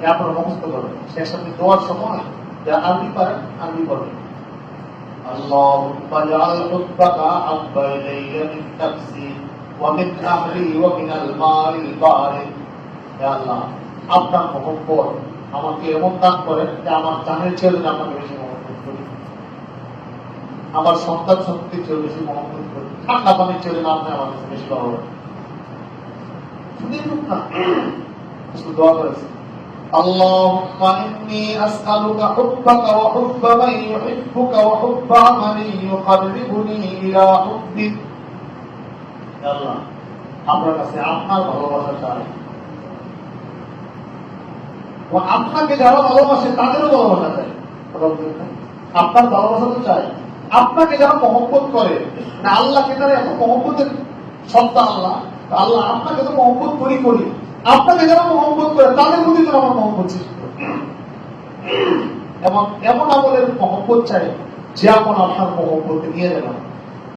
এ আপনারা মুখস্থ করবেন শেষ আপনি দোয়ার সময় যা আরবি পারেন আরবি পড়বেন اللهم اجعل حبك احب الي من نفسي ومن اهلي ومن المال البارد يا الله আপনার মহব্বত আমাকে এমন দান করেন যে আমার জানের ছেলে আপনাকে বেশি মহব্বত করি আমার সন্তান শক্তি চেয়ে বেশি মহব্বত করি ঠান্ডা পানির ছেলে না আপনি আমার কাছে বেশি ভালো শুধু এটুক না শুধু দোয়া করেছে اللهم إني أسألك حبك وحب من يحبك وحب عمل يقربني إلى حبك يا الله আপনার কাছে আপনার ভালোবাসা চাই ও আপনাকে যারা ভালোবাসে তাদেরও ভালোবাসা চাই কথা বুঝলেন না? আপনার ভালোবাসা তো চাই আপনাকে যারা মহব্বত করে না আল্লাহকে তারা এত মহব্বতের সত্তা আল্লাহ তা আল্লাহ আপনাকে তো মহব্বত করি করি আপনাকে যারা মহব্বত করে তাদের আমার মহব্বত। এবং এমন আমলের মহব্বত চাই যে আমল আপনার মহব্বত নিয়ে গেলাম